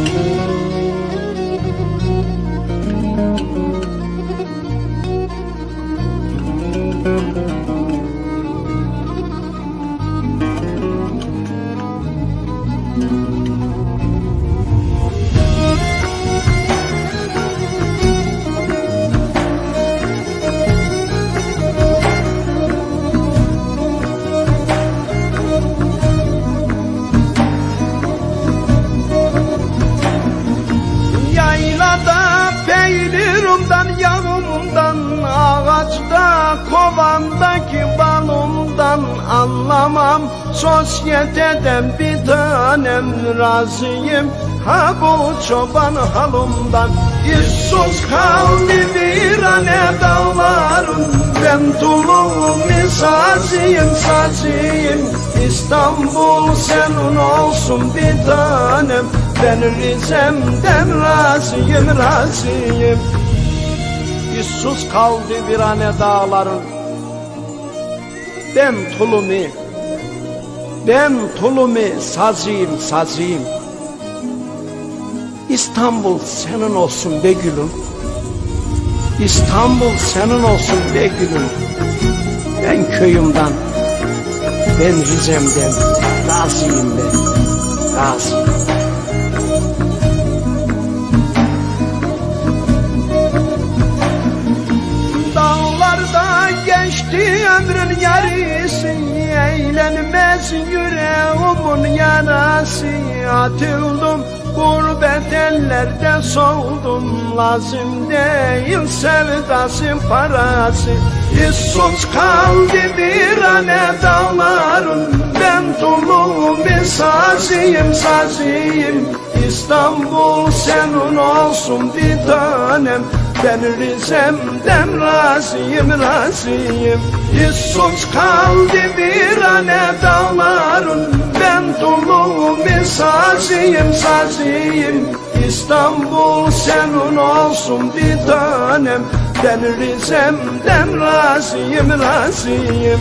Müzik Yaylada peynirimden yağımdan Ağaçta kovandaki balımdan Anlamam. Sosyeteden bir tanem razıyım. Ha bu çoban halımdan. İşsuz kaldı virane dağlarım Ben tulum sazıyım sazıyım İstanbul senin olsun bir tanem Ben Rize'mden razıyım razıyım. İşsuz kaldı virane dağlarım Ben tulumi Ben tulumi sazıyım sazıyım. İstanbul senin olsun be gülüm. İstanbul senin olsun be gülüm. Ben köyümden Ben Rize'mden Razıyım ben Razıyım geçti ömrün yarısı Eğlenmez yüreğimin yarası. Atıldım gurbet ellerde soğudum. Lazım değil sevdası parası. İşsuz kaldı bir ane dağların. Ben tulum bir sazıyım sazıyım. İstanbul senin olsun bir tanem ben Rize'mden razıyım razıyım. İşsuz kaldı bir ane dağların. Ben bir sazıyım sazıyım İstanbul senin olsun bir tanem. Ben Rize'mden razıyım razıyım